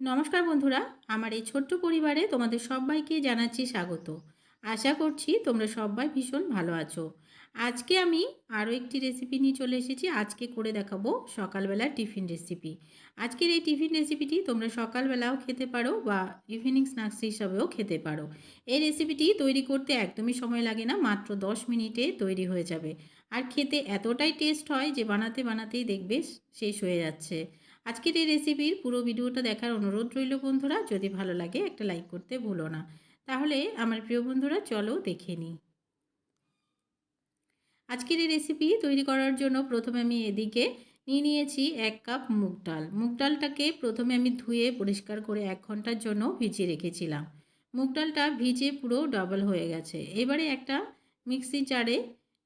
নমস্কার বন্ধুরা, আমার এই ছোট্ট পরিবারে তোমাদের সবাইকে জানাচ্ছি স্বাগত। আশা করছি তোমরা সবাই ভীষণ ভালো আছো। আজকে আমি আরও একটি রেসিপি নিয়ে চলে এসেছি। আজকে করে দেখাবো সকালবেলার টিফিন রেসিপি আজকের এই টিফিন রেসিপিটি তোমরা সকালবেলাও খেতে পারো বা ইভিনিং স্ন্যাক্স হিসাবেও খেতে পারো। এই রেসিপিটি তৈরি করতে একদমই সময় লাগে না, মাত্র দশ মিনিটে তৈরি হয়ে যাবে। আর খেতে এতটাই টেস্ট হয় যে বানাতে বানাতেই দেখবে শেষ হয়ে যাচ্ছে। আজকের এই রেসিপির পুরো ভিডিওটা দেখার অনুরোধ রইল বন্ধুরা। যদি ভালো লাগে একটা লাইক করতে ভুলো না। তাহলে আমার প্রিয় বন্ধুরা, চলো দেখে নিই আজকের এই রেসিপি তৈরি করার জন্য প্রথমে আমি এদিকে নিয়ে নিয়েছি এক কাপ মুগ ডাল। মুগ ডালটাকে প্রথমে আমি ধুয়ে পরিষ্কার করে এক ঘণ্টার জন্য ভিজিয়ে রেখেছিলাম। মুগ ডালটা ভিজে পুরো ডাবল হয়ে গেছে। এবারে একটা মিক্সি জারে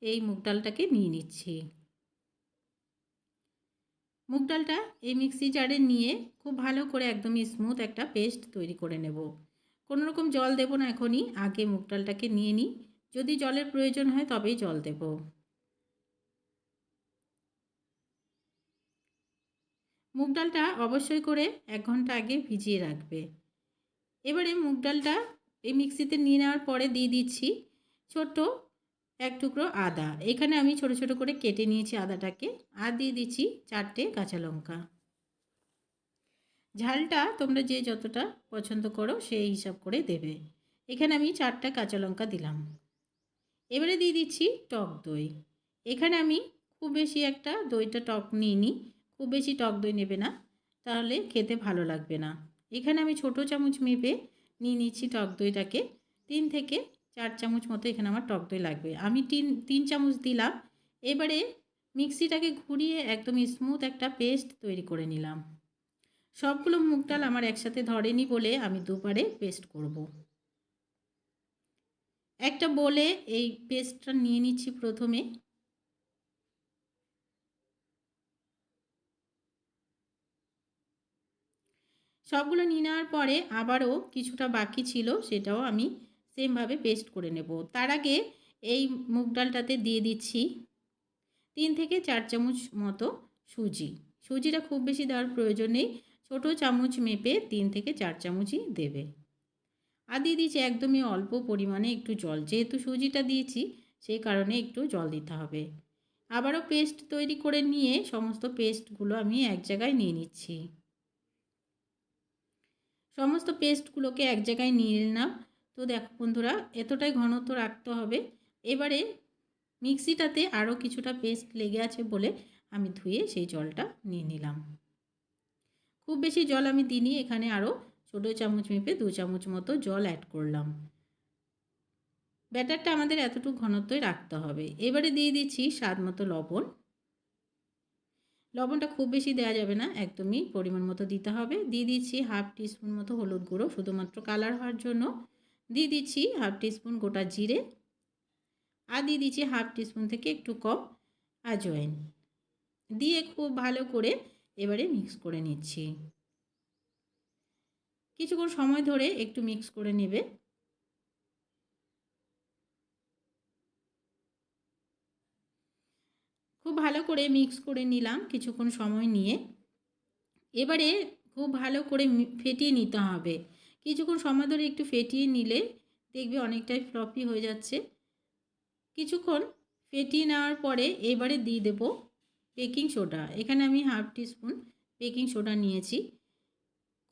এই মুগ ডালটাকে নিয়ে নিচ্ছি। মুগ ডালটা এই মিক্সি জারে নিয়ে খুব ভালো করে একদম স্মুথ একটা পেস্ট তৈরি করে নেব। কোনো রকম জল দেব না এখনই, আগে মুগ ডালটাকে নিয়ে নিই। যদি জলের প্রয়োজন হয় তবেই জল দেব। মুগ ডালটা অবশ্যই করে এক ঘণ্টা আগে ভিজিয়ে রাখবে। এবারে মুগ ডালটা এই মিক্সিতে নিয়ে নেওয়ার পরে দিয়ে দিচ্ছি ছোট্ট এক টুকরো আদা। এখানে আমি ছোট ছোট করে কেটে নিয়েছি আদাটাকে আর দিয়ে দিচ্ছি চারটে কাঁচা লঙ্কা। ঝালটা তোমরা যে যতটা পছন্দ করো সেই হিসাব করে দেবে। এখানে আমি চারটা কাঁচা লঙ্কা দিলাম। এবারে দিয়ে দিচ্ছি টক দই। এখানে আমি খুব বেশি একটা দইটা টক নিইনি। খুব বেশি টক দই নেবে না, তাহলে খেতে ভালো লাগবে না। এখানে আমি ছোট চামচ মেপে নিয়ে নিচ্ছি টক দইটাকে। তিন থেকে চার চামচ মতো এখানে আমার টক দই লাগবে। আমি তিন তিন চামচ দিলাম। এবারে মিক্সিটাকে ঘুরিয়ে একদম স্মুথ একটা পেস্ট তৈরি করে নিলাম। সবগুলো মুগ ডাল আমার একসাথে ধরেনি বলে আমি দুবারে পেস্ট করব। একটা বলে এই পেস্টটা নিয়ে নিচ্ছি প্রথমে। সবগুলো নিয়ে নেওয়ার পরে আবারও কিছুটা বাকি ছিল সেটাও আমি সেমভাবে পেস্ট করে নেব। তার আগে এই মুগ ডালটাতে দিয়ে দিচ্ছি তিন থেকে চার চামচ মতো সুজি। সুজিটা খুব বেশি দেওয়ার প্রয়োজন নেই, ছোটো চামচ মেপে তিন থেকে চার চামচই দেবে। আর দিয়ে দিচ্ছি একদমই অল্প পরিমাণে একটু জল। যেহেতু সুজিটা দিয়েছি সেই কারণে একটু জল দিতে হবে। আবারও পেস্ট তৈরি করে নিয়ে সমস্ত পেস্টগুলো আমি এক জায়গায় নিয়ে নিচ্ছি। সমস্ত পেস্টগুলোকে এক জায়গায় নিয়ে নিলাম। তো দেখো বন্ধুরা, এতটাই ঘনত্ব রাখতে হবে। এবারে মিক্সিটাতে আরও কিছুটা পেস্ট লেগে আছে বলে আমি ধুয়ে সেই জলটা নিয়ে নিলাম। খুব বেশি জল আমি দিইনি, এখানে আরও ছোটো চামচ মেপে দু চামচ মতো জল অ্যাড করলাম। ব্যাটারটা আমাদের এতটুকু ঘনত্বই রাখতে হবে। এবারে দিয়ে দিচ্ছি স্বাদ মতো লবণ। লবণটা খুব বেশি দেওয়া যাবে না, একদমই পরিমাণ মতো দিতে হবে। দিয়ে দিচ্ছি হাফ টিস্পুন মতো হলুদ গুঁড়ো, শুধুমাত্র কালার হওয়ার জন্য। দিয়ে দিচ্ছি হাফ টিস্পুন গোটা জিরে আর দিয়ে দিচ্ছি হাফ টিস্পুন থেকে একটু কম আজওয়াইন। দিয়ে খুব ভালো করে এবারে মিক্স করে নিচ্ছি। কিছুক্ষণ সময় ধরে একটু মিক্স করে নেবে। খুব ভালো করে মিক্স করে নিলাম কিছুক্ষণ সময় নিয়ে। এবারে খুব ভালো করে ফেটিয়ে নিতে হবে। কিছুক্ষণ সময় ধরে একটু ফেটিয়ে নিলে দেখবে অনেকটাই ফ্লপি হয়ে যাচ্ছে। কিছুক্ষণ ফেটিয়ে নেওয়ার পরে এবারে দিয়ে দেব বেকিং সোডা এখানে আমি হাফ টিস্পুন বেকিং সোডা নিয়েছি।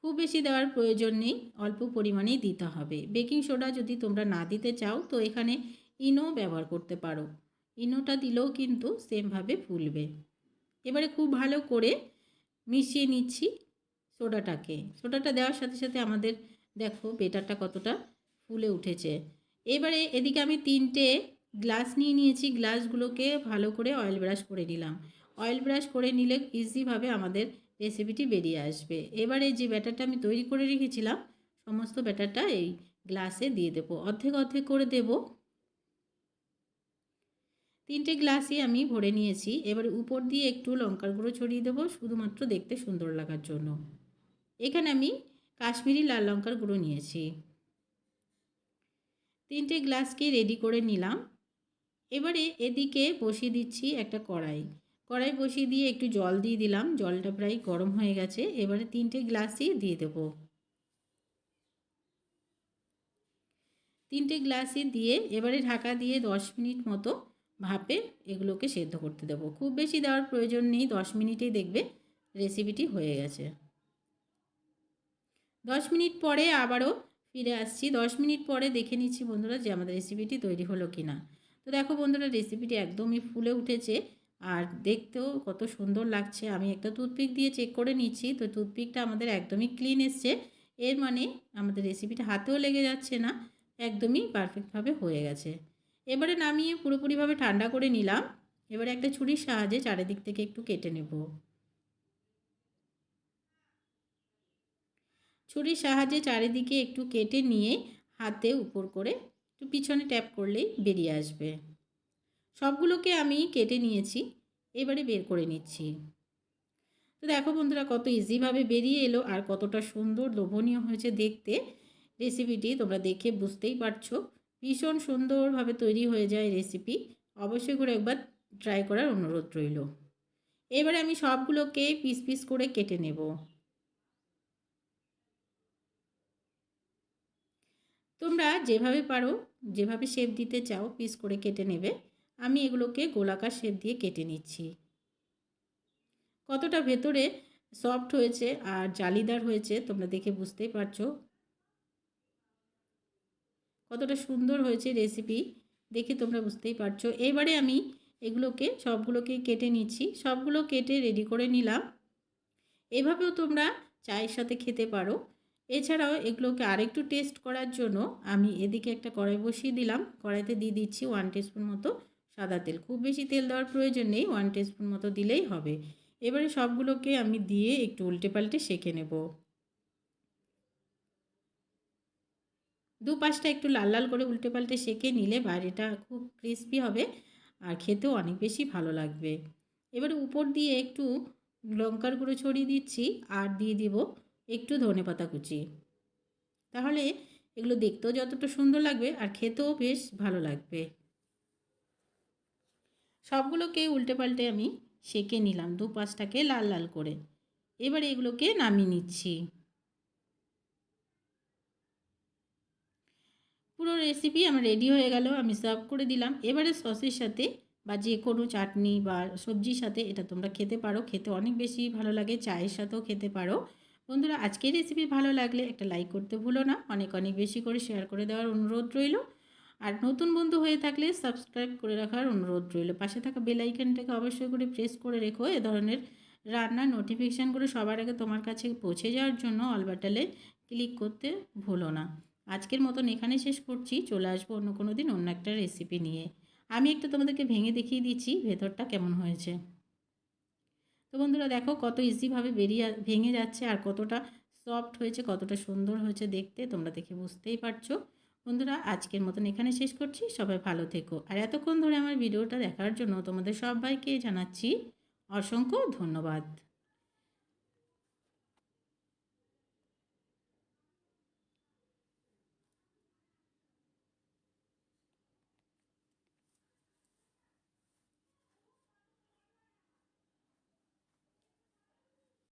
খুব বেশি দেওয়ার প্রয়োজন নেই, অল্প পরিমাণেই দিতে হবে। বেকিং সোডা যদি তোমরা না দিতে চাও, তো এখানে ইনো ব্যবহার করতে পারো। ইনোটা দিলেও কিন্তু সেমভাবে ফুলবে। এবারে খুব ভালো করে মিশিয়ে নিচ্ছি সোডাটাকে সোডাটা দেওয়ার সাথে সাথে আমাদের দেখো বেটারটা কতটা ফুলে উঠেছে। এবারে এদিকে আমি তিনটে গ্লাস নিয়ে নিয়েছি, গ্লাসগুলোকে ভালো করে অয়েল ব্রাশ করে নিলাম। অয়েল ব্রাশ করে নিলে ইজিভাবে আমাদের রেসিপিটি বেরিয়ে আসবে। এবারে যে ব্যাটারটা আমি তৈরি করে রেখেছিলাম, সমস্ত ব্যাটারটা এই গ্লাসে দিয়ে দেবো। অর্ধেক অর্ধেক করে দেব। তিনটে গ্লাসই আমি ভরে নিয়েছি। এবার উপর দিয়ে একটু লঙ্কার গুঁড়ো ছড়িয়ে দেবো, শুধুমাত্র দেখতে সুন্দর লাগার জন্য। এখানে আমি কাশ্মীরি লাল লঙ্কার গুঁড়ো নিয়েছি। তিনটে গ্লাসকে রেডি করে নিলাম। এবারে এদিকে বসিয়ে দিচ্ছি একটা কড়াই। কড়াই বসিয়ে দিয়ে একটু জল দিয়ে দিলাম। জলটা প্রায় গরম হয়ে গেছে। এবারে তিনটে গ্লাসই দিয়ে দেবো। তিনটে গ্লাসই দিয়ে এবারে ঢাকা দিয়ে দশ মিনিট মতো ভাপে এগুলোকে সেদ্ধ করতে দেবো। খুব বেশি দেওয়ার প্রয়োজন নেই। দশ মিনিটেই দেখবে রেসিপিটি হয়ে গেছে। দশ মিনিট পরে আবারও ফিরে আসছি। দশ মিনিট পরে দেখে নিচ্ছি বন্ধুরা যে আমাদের রেসিপিটি তৈরি হলো কি না তো দেখো বন্ধুরা রেসিপিটি একদমই ফুলে উঠেছে আর দেখতেও কত সুন্দর লাগছে। আমি একটা টুথপিক দিয়ে চেক করে নিচ্ছি। তো টুথপিকটা আমাদের একদমই ক্লিন এসছে। এর মানে আমাদের রেসিপিটা হাতেও লেগে যাচ্ছে না, একদমই পারফেক্টভাবে হয়ে গেছে। এবারে নামিয়ে পুরোপুরিভাবে ঠান্ডা করে নিলাম। এবারে একটা ছুরির সাহায্যে চারিদিক থেকে একটু কেটে নেব। ছুরির সাহায্যে চারিদিকে একটু কেটে নিয়ে হাতে উপর করে একটু পিছনে ট্যাপ করলেই বেরিয়ে আসবে। সবগুলোকে আমি কেটে নিয়েছি, এবারে বের করে নিচ্ছি। তো দেখো বন্ধুরা, কত ইজিভাবে বেরিয়ে এলো আর কতটা সুন্দর, লোভনীয় হয়েছে দেখতে। রেসিপিটি তোমরা দেখে বুঝতেই পারছ। ভীষণ সুন্দরভাবে তৈরি হয়ে যায় রেসিপি অবশ্যই করে একবার ট্রাই করার অনুরোধ রইল। এবারে আমি সবগুলোকে পিস পিস করে কেটে নেব। তোমরা যেভাবে পারো, যেভাবে শেপ দিতে চাও পিস করে কেটে নেবে। আমি এগুলোকে গোলাকার শেপ দিয়ে কেটে নিচ্ছি। কতটা ভেতরে সফট হয়েছে আর জালিদার হয়েছে তোমরা দেখে বুঝতেই পারছ। কতটা সুন্দর হয়েছে রেসিপি দেখে তোমরা বুঝতেই পারছ। এবারে আমি এগুলোকে, সবগুলোকে কেটে নিচ্ছি। সবগুলো কেটে রেডি করে নিলাম। এভাবেও তোমরা চায়ের সাথে খেতে পারো। এছাড়াও এগুলোকে আরেকটু টেস্ট করার জন্য আমি এদিকে একটা কড়াই বসিয়ে দিলাম। কড়াইতে দিয়ে দিচ্ছি ওয়ান টিস্পুন মতো সাদা তেল। খুব বেশি তেল দেওয়ার প্রয়োজন নেই ওয়ান টিস্পুন মতো দিলেই হবে। এবারে সবগুলোকে আমি দিয়ে একটু উল্টে পাল্টে সেঁকে নেব। দু পাশটা একটু লাল লাল করে উল্টে পাল্টে সেঁকে নিলে বাইরেটা খুব ক্রিস্পি হবে আর খেতেও অনেক বেশি ভালো লাগবে। এবারে উপর দিয়ে একটু লঙ্কার গুঁড়ো ছড়িয়ে দিচ্ছি আর দিয়ে দিব একটু ধনে পাতা কুচি। তাহলে এগুলো দেখতেও যতটা সুন্দর লাগবে আর খেতেও বেশ ভালো লাগবে। সবগুলোকে উল্টে পাল্টে আমি সেঁকে নিলাম দু পাঁচটাকে লাল লাল করে। এবারে এগুলোকে নামিয়ে নিচ্ছি। পুরো রেসিপি আমার রেডি হয়ে গেল, আমি সার্ভ করে দিলাম। এবারে সসের সাথে বা যে কোনো চাটনি বা সবজির সাথে এটা তোমরা খেতে পারো, খেতে অনেক বেশি ভালো লাগে, চায়ের সাথেও খেতে পারো। বন্ধুরা, আজকের রেসিপি ভালো লাগলে একটা লাইক করতে ভুলো না। অনেক অনেক বেশি করে শেয়ার করে দেওয়ার অনুরোধ রইল। আর নতুন বন্ধু হয়ে থাকলে সাবস্ক্রাইব করে রাখার অনুরোধ রইল। পাশে থাকা বেল আইকনটাকে অবশ্যই করে প্রেস করে রেখো। এ ধরনের রান্নার নোটিফিকেশানগুলো সবার আগে তোমার কাছে পৌঁছে যাওয়ার জন্য অল বাটালে ক্লিক করতে ভুলো না। আজকের মতন এখানে শেষ করছি। চলে আসব অন্য কোনো দিন অন্য একটা রেসিপি নিয়ে। আমি একটু তোমাদেরকে ভেঙে দেখিয়ে দিচ্ছি। ভেতরটা কেমন হয়েছে। তো বন্ধুরা দেখো কত ইজিভাবে বেরিয়ে ভেঙে যাচ্ছে আর কতটা সফট হয়েছে, কতটা সুন্দর হয়েছে দেখতে, তোমরা দেখে বুঝতেই পারছ। বন্ধুরা, আজকের মতন এখানে শেষ করছি। সবাই ভালো থেকো। আর এতক্ষণ ধরে আমার ভিডিওটা দেখার জন্য তোমাদের সবাইকে জানাচ্ছি অসংখ্য ধন্যবাদ।